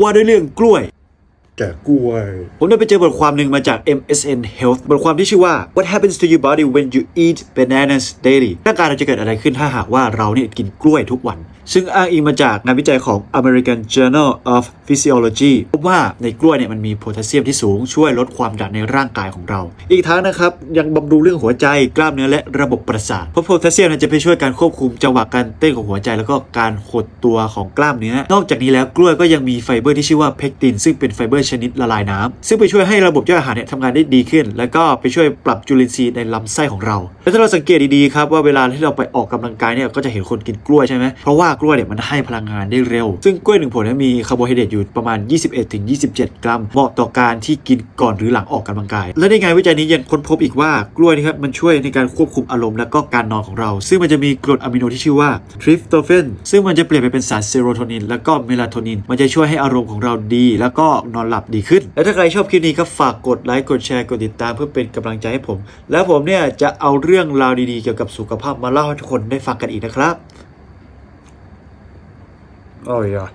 ว่าด้วยเรื่องกล้วย แกะกล้วย ผมได้ไปเจอบทความหนึ่งมาจาก MSN Health บทความที่ชื่อว่า What happens to your body when you eat bananas daily ร่างกายเราจะเกิดอะไรขึ้นถ้าหากว่าเราเนี่ยกินกล้วยทุกวัน ซึ่งอ้างอิงมาจากงานวิจัยของ American Journal of Physiology พบว่าในกล้วยเนี่ยมันมีโพแทสเซียมที่สูงช่วยลดความดันในร่างกายของเรา อีกทั้งนะครับยังบำรุงเรื่องหัวใจกล้ามเนื้อและระบบประสาทเพราะโพแทสเซียมเนจะไปช่วยการควบคุมจังหวะการเต้นของหัวใจ แล้วก็การหดตัวของกล้ามเนื้อ นอกจากนี้แล้วกล้วยก็ยังมีไฟเบอร์ที่ชื่อว่าเพกติน ซึ่งเป็นไฟเบอร์ชนิดละลายน้ำซึ่งไปช่วยให้ระบบย่อยอาหารเนี่ยทำงานได้ดีขึ้น แล้วก็ไปช่วยปรับจุลินทรีย์ในลำไส้ของเรา แล้วถ้าเราสังเกตดีๆครับว่าเวลาที่เราไปออกกำลังกายเนี่ยก็จะเห็นคนกินกล้วยใช่ไหมเพราะว่ากล้วยเนี่ยมันให้พลังงานได้เร็ว ซึ่งกล้วยหนึ่งผลเนี่ยมีคาร์โบไฮเดรตอยู่ประมาณ 21-27 กรัม เหมาะต่อการที่กินก่อนหรือหลังออกกำลังกาย และในงานวิจัยนี้ยังค้นพบอีกว่ากล้วยนี่ครับมันช่วยในการควบคุมอารมณ์และก็การนอนของเรา ซึ่งมันจะมีกรดอะมิโนที่ชื่อว่าทริปโตเฟนซึ่งมันจะเปลี่ยนไปเป็นสารเซโรโทนินแล้วก็เมลาโทนิน มันจะช่วยให้อารมณ์ของเราดี แล้วก็นอนหลับดีขึ้น และถ้าใครชอบคลิปนี้ก็ฝากกดไลค์กดแชร์กดติดตามเพื่อเป็นกำลังใจให้ผม แล้วผมเนี่ยจะเอาเรื่องราวดีๆเกี่ยวกับสุขภาพมาเล่าให้ทุกคนได้ฟังกันอีกนะครับ Oh yeah.